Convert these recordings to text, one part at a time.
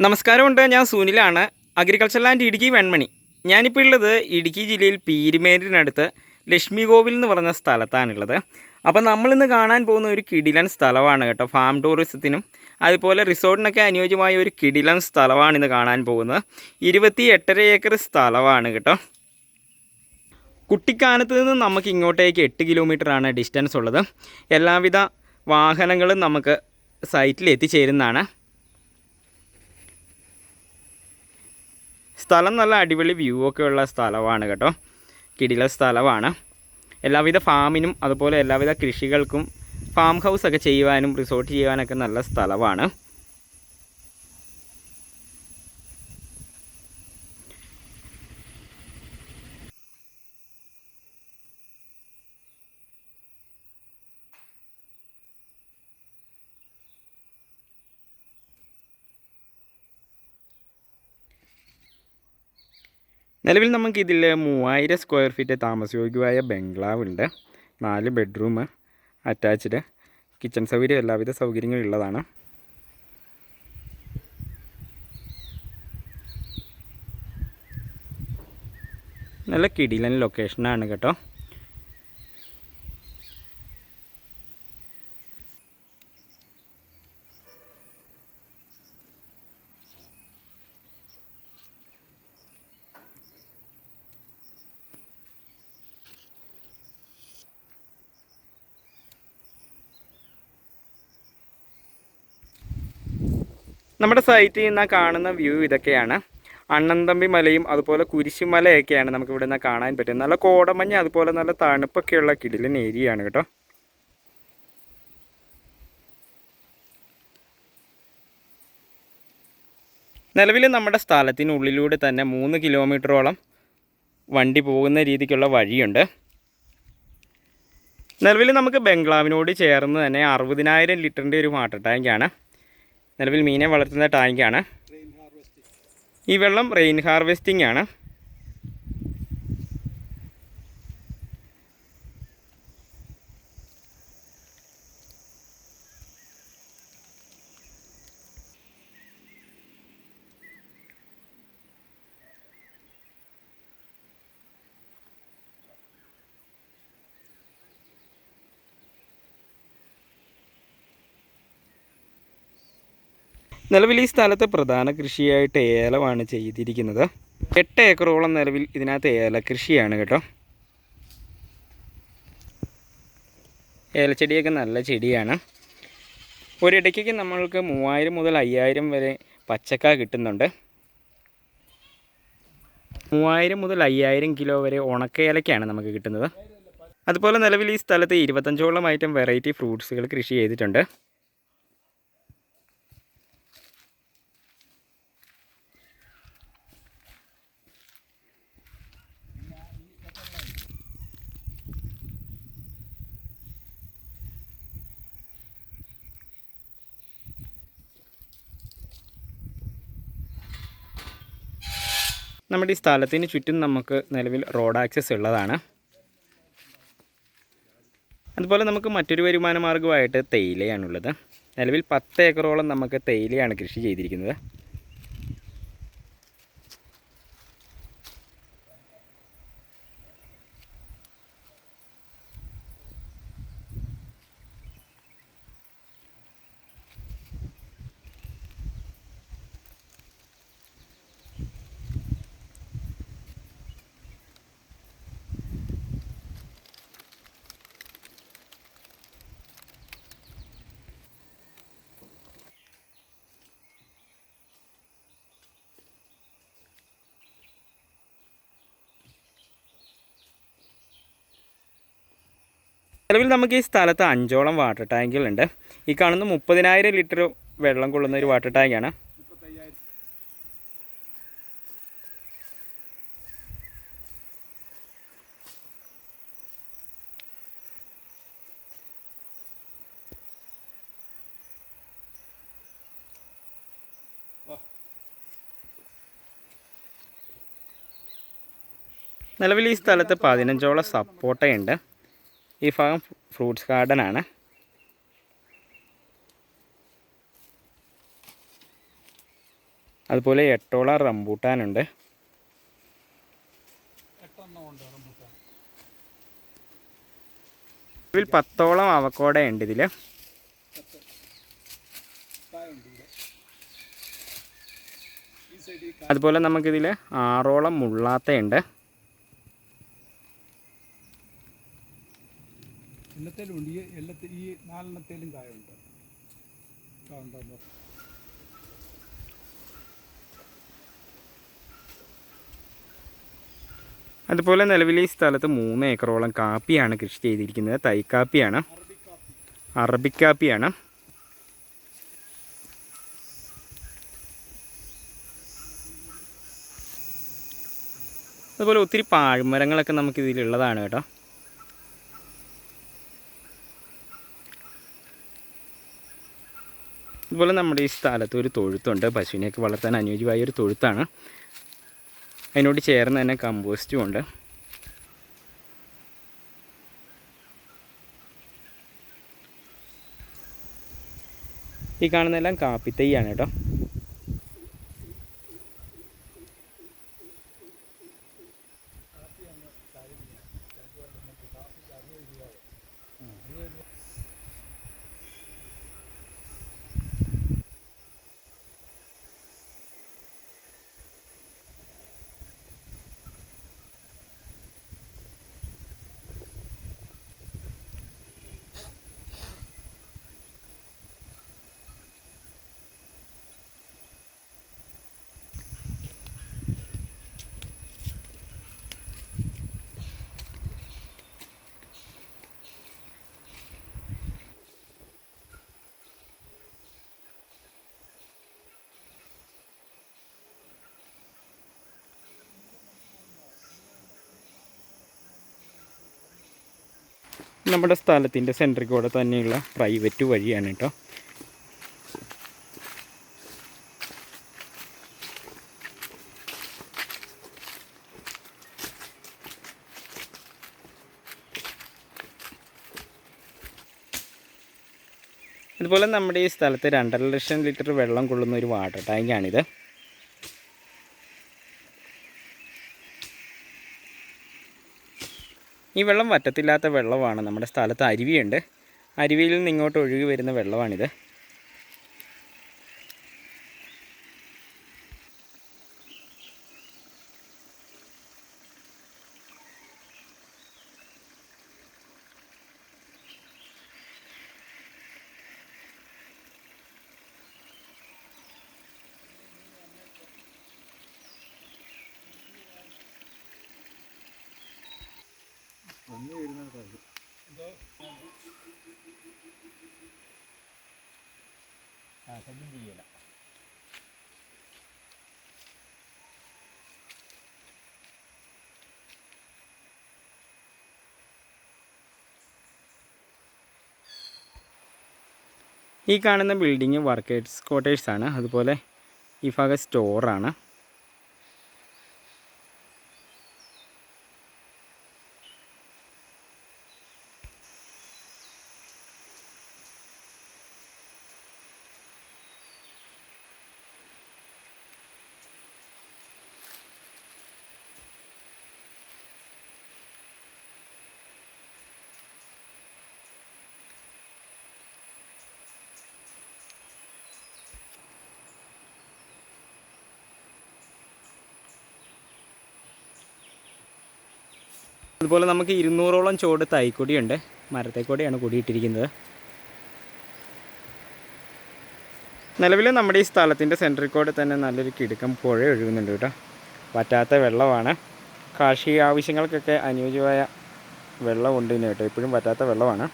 നമസ്കാരമുണ്ട് ഞാൻ സുനിലാണ്. Agriculture land Idukki Venmani. ഞാനിപ്പോൾ ഉള്ളത് ഇടുക്കി ജില്ലയിൽ പീരുമേരിനടുത്ത് ലക്ഷ്മി കോവിൽ എന്ന് പറഞ്ഞ സ്ഥലത്താണുള്ളത്. അപ്പോൾ നമ്മളിന്ന് കാണാൻ പോകുന്ന ഒരു കിടിലൻ സ്ഥലമാണ് കേട്ടോ ഫാം ടൂറിസത്തിനും അതുപോലെ റിസോർട്ടിനൊക്കെ അനുയോജ്യമായ ഒരു കിടിലൻ സ്ഥലമാണ് ഇന്ന് കാണാൻ പോകുന്നത്. ഇരുപത്തി എട്ടര ഏക്കർ സ്ഥലമാണ് കേട്ടോ. കുട്ടിക്കാനത്ത് നിന്ന് നമുക്ക് ഇങ്ങോട്ടേക്ക് എട്ട് കിലോമീറ്ററാണ് ഡിസ്റ്റൻസ് ഉള്ളത്. എല്ലാവിധ വാഹനങ്ങളും നമുക്ക് സൈറ്റിൽ എത്തിച്ചേരുന്നതാണ്. സ്ഥലം നല്ല അടിപൊളി വ്യൂ ഒക്കെ ഉള്ള സ്ഥലമാണ് കേട്ടോ. കിടില സ്ഥലമാണ്. എല്ലാവിധ ഫാമിനും അതുപോലെ എല്ലാവിധ കൃഷികൾക്കും ഫാം ഹൗസ് ഒക്കെ ചെയ്യുവാനും റിസോർട്ട് ചെയ്യുവാനൊക്കെ നല്ല സ്ഥലമാണ്. നിലവിൽ നമുക്ക് ഇതിൽ മൂവായിരം സ്ക്വയർ ഫീറ്റ് താമസയോഗ്യമായ ബംഗ്ലാവ് ഉണ്ട്. നാല് ബെഡ്റൂം അറ്റാച്ച്ഡ് കിച്ചൺ സൗകര്യം എല്ലാവിധ സൗകര്യങ്ങളും ഉള്ളതാണ്. നല്ല കിടിലൻ ലൊക്കേഷനാണ് കേട്ടോ. നമ്മുടെ സൈറ്റിൽ നിന്ന് കാണുന്ന വ്യൂ ഇതൊക്കെയാണ്. അണ്ണന്തമ്പി മലയും അതുപോലെ കുരിശുമലയൊക്കെയാണ് നമുക്ക് ഇവിടെ നിന്ന് കാണാൻ പറ്റുന്നത്. നല്ല കോടമഞ്ഞ് അതുപോലെ നല്ല തണുപ്പൊക്കെയുള്ള കിടിലൻ ഏരിയയാണ് കേട്ടോ. നിലവിൽ നമ്മുടെ സ്ഥലത്തിനുള്ളിലൂടെ തന്നെ മൂന്ന് കിലോമീറ്ററോളം വണ്ടി പോകുന്ന രീതിക്കുള്ള വഴിയുണ്ട്. നിലവിൽ നമുക്ക് ബംഗ്ലാവിനോട് ചേർന്ന് തന്നെ അറുപതിനായിരം ലിറ്ററിന്റെ ഒരു വാട്ടർ ടാങ്കാണ്. നിലവിൽ മീനെ വളർത്തുന്ന ടാങ്കാണ് ഈ വെള്ളം റെയിൻ ഹാർവെസ്റ്റിംഗ് ആണ്. നിലവിൽ ഈ സ്ഥലത്ത് പ്രധാന കൃഷിയായിട്ട് ഏലമാണ് ചെയ്തിരിക്കുന്നത്. എട്ട് ഏക്കറോളം നിലവിൽ ഇതിനകത്ത് ഏലകൃഷിയാണ് കേട്ടോ. ഏലച്ചെടിയൊക്കെ നല്ല ചെടിയാണ്. ഒരിടയ്ക്ക് നമ്മൾക്ക് മൂവായിരം മുതൽ അയ്യായിരം വരെ പച്ചക്ക കിട്ടുന്നുണ്ട്. മൂവായിരം മുതൽ അയ്യായിരം കിലോ വരെ ഉണക്ക ഏലക്കാണ് നമുക്ക് കിട്ടുന്നത്. അതുപോലെ നിലവിൽ ഈ സ്ഥലത്ത് ഇരുപത്തഞ്ചോളം ഐറ്റം വെറൈറ്റി ഫ്രൂട്ട്സുകൾ കൃഷി ചെയ്തിട്ടുണ്ട്. നമ്മുടെ ഈ സ്ഥലത്തിന് ചുറ്റും നമുക്ക് നിലവിൽ റോഡ് ആക്സസ് ഉള്ളതാണ്. അതുപോലെ നമുക്ക് മറ്റൊരു വരുമാന മാർഗമായിട്ട് തേയിലയാണുള്ളത്. നിലവിൽ പത്ത് ഏക്കറോളം നമുക്ക് തേയിലയാണ് കൃഷി ചെയ്തിരിക്കുന്നത്. നിലവിൽ നമുക്ക് ഈ സ്ഥലത്ത് അഞ്ചോളം വാട്ടർ ടാങ്കുകളുണ്ട് ഈ കാണുന്ന മുപ്പതിനായിരം ലിറ്റർ വെള്ളം കൊള്ളുന്ന ഒരു വാട്ടർ ടാങ്കാണ് നിലവിൽ ഈ സ്ഥലത്ത് പതിനഞ്ചോളം സപ്പോട്ടയുണ്ട്. ഈ ഭാഗം ഫ്രൂട്ട്സ് ഗാർഡൻ ആണ്. അതുപോലെ എട്ടോള റംബൂട്ടാനുണ്ട് ഇതിൽ പത്തോളം അവക്കോട ഉണ്ട് ഇതിൽ അതുപോലെ നമുക്കിതിൽ ആറോളം മുള്ളാത്തയുണ്ട് എല്ലാത്തേലും ഈ എല്ലാത്തി ഈ നാലെണ്ണത്തേലും കായുണ്ട് കായുണ്ടോ അതുപോലെ നിലവിൽ ഈ സ്ഥലത്ത് മൂന്ന് ഏക്കറോളം കാപ്പിയാണ് കൃഷി ചെയ്തിരിക്കുന്നത്. തൈക്കാപ്പിയാണ്. അറബി അറബിക്കാപ്പിയാണ്. അതുപോലെ ഒത്തിരി പാഴ്മരങ്ങളൊക്കെ നമുക്കിതിലുള്ളതാണ് കേട്ടോ. അതുപോലെ നമ്മുടെ ഈ സ്ഥലത്ത് ഒരു തൊഴുത്തുണ്ട്. പശുവിനെയൊക്കെ വളർത്താൻ അനുയോജ്യമായ ഒരു തൊഴുത്താണ്. അതിനോട് ചേർന്ന് തന്നെ കമ്പോസ്റ്റും ഉണ്ട്. ഈ കാണുന്നതെല്ലാം കാപ്പിത്തൈയാണ് കേട്ടോ. നമ്മുടെ സ്ഥലത്തിന്റെ സെന്ററിൽ കൂടെ തന്നെയുള്ള പ്രൈവറ്റ് വഴിയാണ് കേട്ടോ. അതുപോലെ നമ്മുടെ ഈ സ്ഥലത്ത് രണ്ടര ലക്ഷം ലിറ്റർ വെള്ളം കൊള്ളുന്ന ഒരു വാട്ടർ ടാങ്കാണിത്. ഈ വെള്ളം വറ്റത്തില്ലാത്ത വെള്ളമാണ് നമ്മുടെ സ്ഥലത്ത് അരുവിയുണ്ട്. അരുവിയിൽ നിന്ന് ഇങ്ങോട്ട് ഒഴുകി വരുന്ന വെള്ളമാണിത്. ഈ കാണുന്ന ബിൽഡിങ് വർക്കേഴ്സ് കോട്ടേഴ്സാണ് അതുപോലെ ഈ ഭാഗം സ്റ്റോറാണ് അതുപോലെ നമുക്ക് ഇരുന്നൂറോളം ചുവട് തൈക്കൊടിയുണ്ട്. മരത്തേക്കൊടിയാണ് കൂടിയിട്ടിരിക്കുന്നത്. നിലവിൽ നമ്മുടെ ഈ സ്ഥലത്തിന്റെ സെൻട്രൽ കൂടെ തന്നെ നല്ലൊരു കിടുക്കം പുഴ ഒഴുകുന്നുണ്ട് കേട്ടോ. പറ്റാത്ത വെള്ളമാണ്. കാർഷിക ആവശ്യങ്ങൾക്കൊക്കെ അനുയോജ്യമായ വെള്ളമുണ്ട് ഇതിന് കേട്ടോ. ഇപ്പോഴും പറ്റാത്ത വെള്ളമാണ്.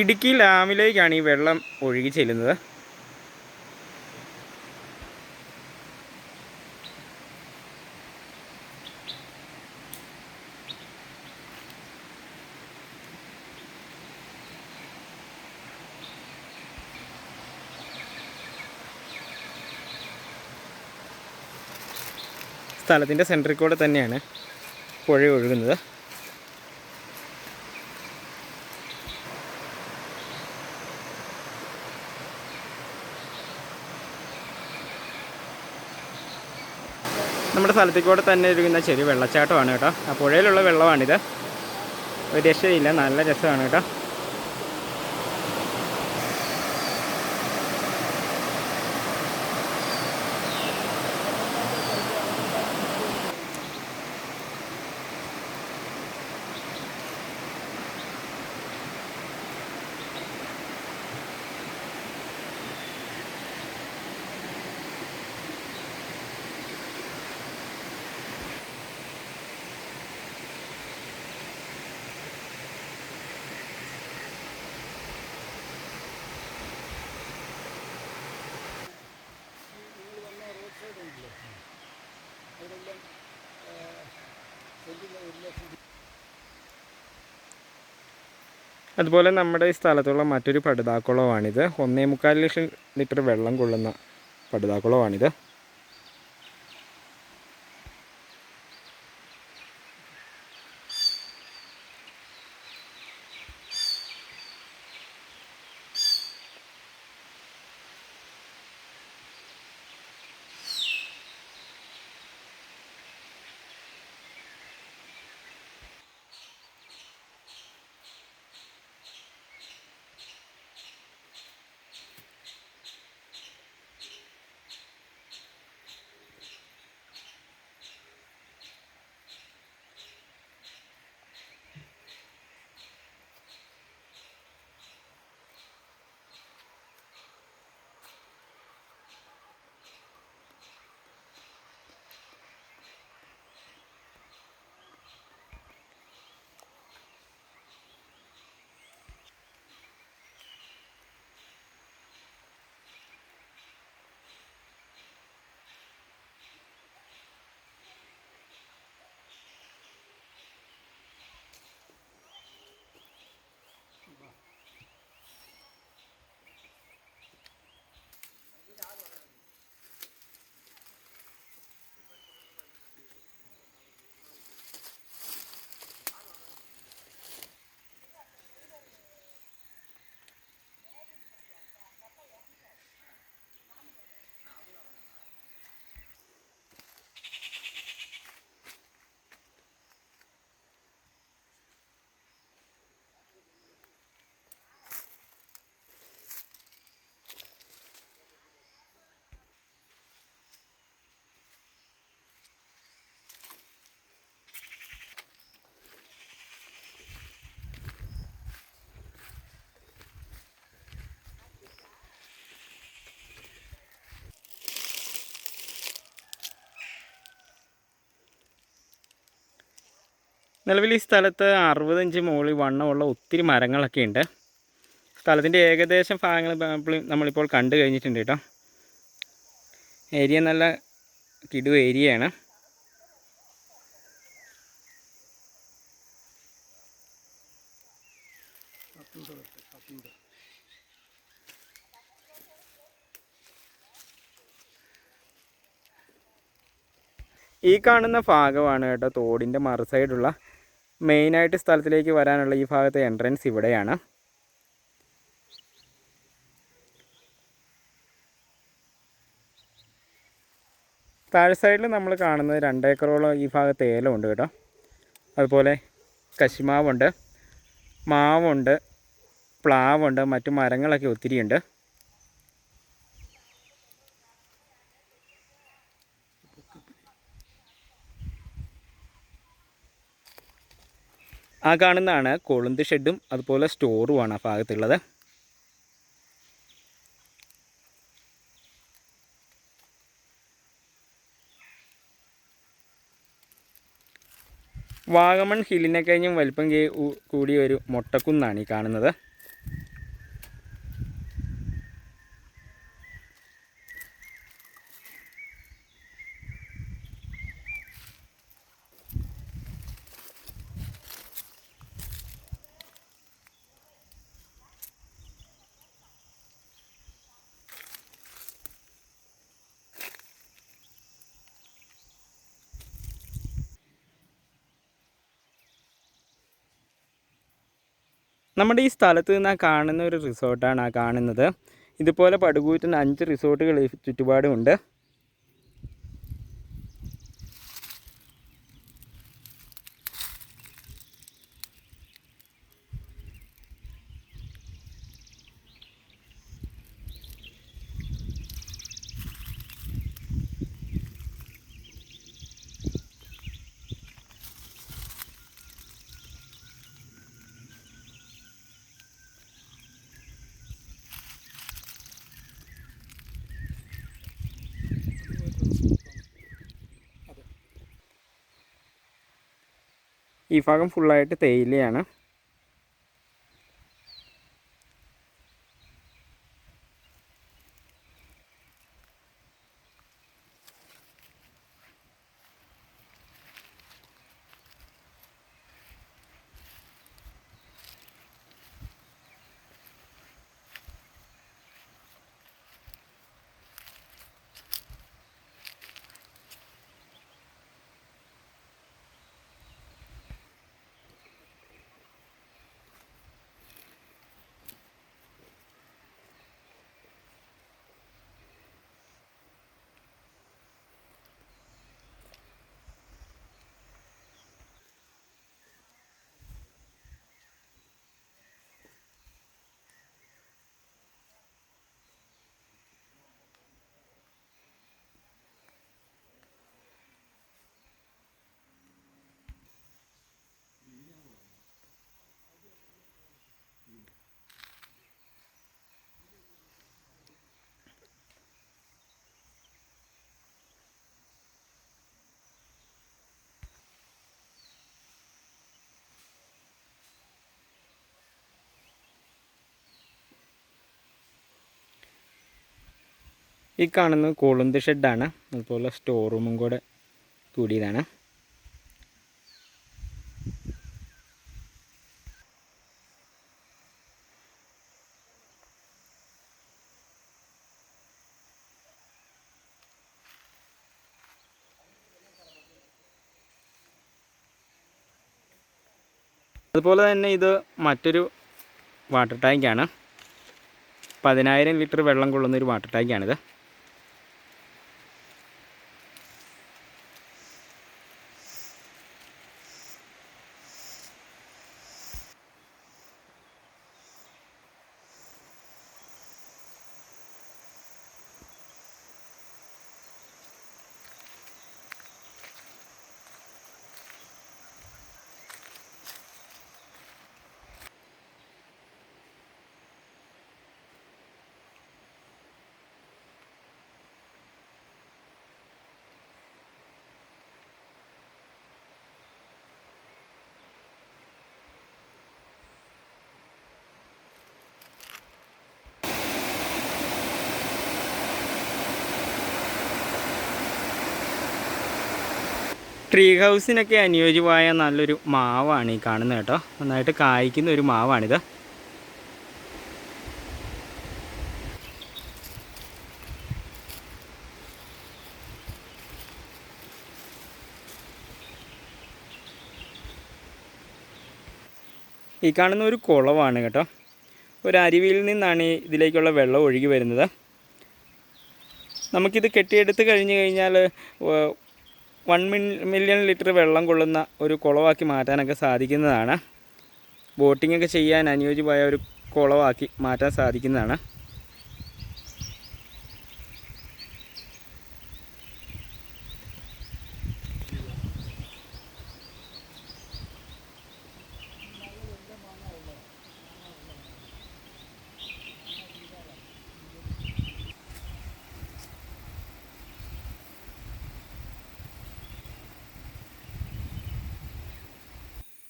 ഇടുക്കി ഡാമിലേക്കാണ് ഈ വെള്ളം ഒഴുകി ചെല്ലുന്നത്. സ്ഥലത്തിന്റെ സെന്ററിൽ കൂടെ തന്നെയാണ് പുഴ ഒഴുകുന്നത്. നമ്മുടെ സ്ഥലത്തിൽ കൂടെ തന്നെ ഒഴുകുന്ന ചെറിയ വെള്ളച്ചാട്ടമാണ് കേട്ടോ. ആ പുഴയിലുള്ള വെള്ളമാണിത്. ഒരു രക്ഷയില്ല. നല്ല രസമാണ് കേട്ടോ. അതുപോലെ നമ്മുടെ ഈ സ്ഥലത്തുള്ള മറ്റൊരു പടുതാക്കുളമാണിത് ഒന്നേ മുക്കാൽ ലക്ഷം ലിറ്റർ വെള്ളം കൊള്ളുന്ന പടുതാക്കുളമാണിത് നിലവിൽ ഈ സ്ഥലത്ത് അറുപതഞ്ച് മുകളിൽ വണ്ണമുള്ള ഒത്തിരി മരങ്ങളൊക്കെ ഉണ്ട്. സ്ഥലത്തിന്റെ ഏകദേശം ഭാഗങ്ങൾ നമ്മളിപ്പോൾ കണ്ടു കഴിഞ്ഞിട്ടുണ്ട് കേട്ടോ. ഏരിയ നല്ല കിടു ഏരിയയാണ്. ഈ കാണുന്ന ഭാഗമാണ് കേട്ടോ തോടിന്റെ മറു സൈഡുള്ള മെയിനായിട്ട് സ്ഥലത്തിലേക്ക് വരാനുള്ള ഈ ഭാഗത്തെ എൻട്രൻസ് ഇവിടെയാണ്. താഴെ സൈഡിൽ നമ്മൾ കാണുന്നത് രണ്ടേക്കറോളം ഈ ഭാഗത്ത് ഏലമുണ്ട് കേട്ടോ. അതുപോലെ കശുമാവുണ്ട് മാവുണ്ട് പ്ലാവുണ്ട് മറ്റു മരങ്ങളൊക്കെ ഒത്തിരിയുണ്ട്. ആ കാണുന്നതാണ് കൊളുന്ത് ഷെഡും അതുപോലെ സ്റ്റോറുമാണ് ആ ഭാഗത്തുള്ളത്. വാഗമൺ ഹില്ലിനെ കഴിഞ്ഞും വലിപ്പം കൂടിയ ഒരു മൊട്ടക്കുന്നാണ് ഈ കാണുന്നത്. നമ്മുടെ ഈ സ്ഥലത്ത് നിന്ന് ആ കാണുന്ന ഒരു റിസോർട്ടാണ് ആ കാണുന്നത്. ഇതുപോലെ പടുകൂറ്റിന് അഞ്ച് റിസോർട്ടുകൾ ചുറ്റുപാടുമുണ്ട്. ഈ ഭാഗം ഫുള്ളായിട്ട് തേയിലയാണ്. ഈ കാണുന്നത് കൊളുന്ത് ഷെഡാണ് അതുപോലെ സ്റ്റോർ റൂമും കൂടെ കൂടിയതാണ്. അതുപോലെ തന്നെ ഇത് മറ്റൊരു വാട്ടർ ടാങ്കാണ് പതിനായിരം ലിറ്റർ വെള്ളം കൊള്ളുന്ന ഒരു വാട്ടർ ടാങ്കാണിത് ട്രീ ഹൗസിനൊക്കെ അനുയോജ്യമായ നല്ലൊരു മാവാണ് ഈ കാണുന്നത് കേട്ടോ. നന്നായിട്ട് കായ്ക്കുന്ന ഒരു മാവാണിത്. ഈ കാണുന്ന ഒരു കുളമാണ് കേട്ടോ. ഒരു അരുവിയിൽ നിന്നാണ് ഇതിലേക്കുള്ള വെള്ളം ഒഴുകി വരുന്നത്. നമുക്കിത് കെട്ടിയെടുത്ത് കഴിഞ്ഞ് കഴിഞ്ഞാൽ വൺ മില്യൺ ലിറ്റർ വെള്ളം കൊള്ളുന്ന ഒരു കുളമാക്കി മാറ്റാനൊക്കെ സാധിക്കുന്നതാണ്. ബോട്ടിംഗ് ഒക്കെ ചെയ്യാൻ അനുയോജ്യമായ ഒരു കുളമാക്കി മാറ്റാൻ സാധിക്കുന്നതാണ്.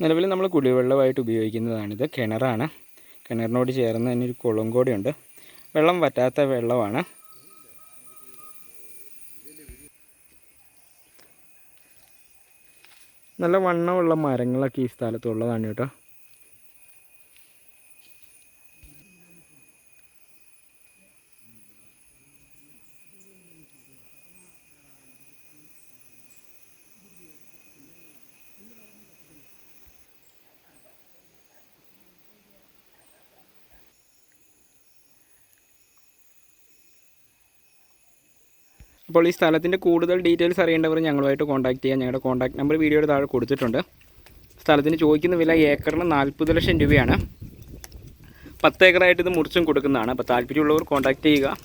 നിലവിൽ നമ്മൾ കുടിവെള്ളമായിട്ട് ഉപയോഗിക്കുന്നതാണിത് കിണറാണ്. കിണറിനോട് ചേർന്ന് തന്നെ ഒരു കുളം കൂടിയുണ്ട്. വെള്ളം വറ്റാത്ത വെള്ളമാണ്. നല്ല വണ്ണമുള്ള മരങ്ങളൊക്കെ ഈ സ്ഥലത്തുള്ളതാണ് കേട്ടോ. അപ്പോൾ ഈ സ്ഥലത്തിന്റെ കൂടുതൽ ഡീറ്റെയിൽസ് അറിയേണ്ടവർ ഞങ്ങളുമായിട്ട് കോൺടാക്ട് ചെയ്യാം. ഞങ്ങളുടെ കോൺടാക്ട് നമ്പർ വീഡിയോയുടെ താഴെ കൊടുത്തിട്ടുണ്ട്. സ്ഥലത്തിന് ചോദിക്കുന്ന വില ഏക്കറിന് നാൽപ്പത് ലക്ഷം രൂപയാണ്. പത്ത് ഏക്കറായിട്ട് ഇത് മുറിച്ചും കൊടുക്കുന്നതാണ്. അപ്പോൾ താല്പര്യമുള്ളവർ കോൺടാക്ട് ചെയ്യുക.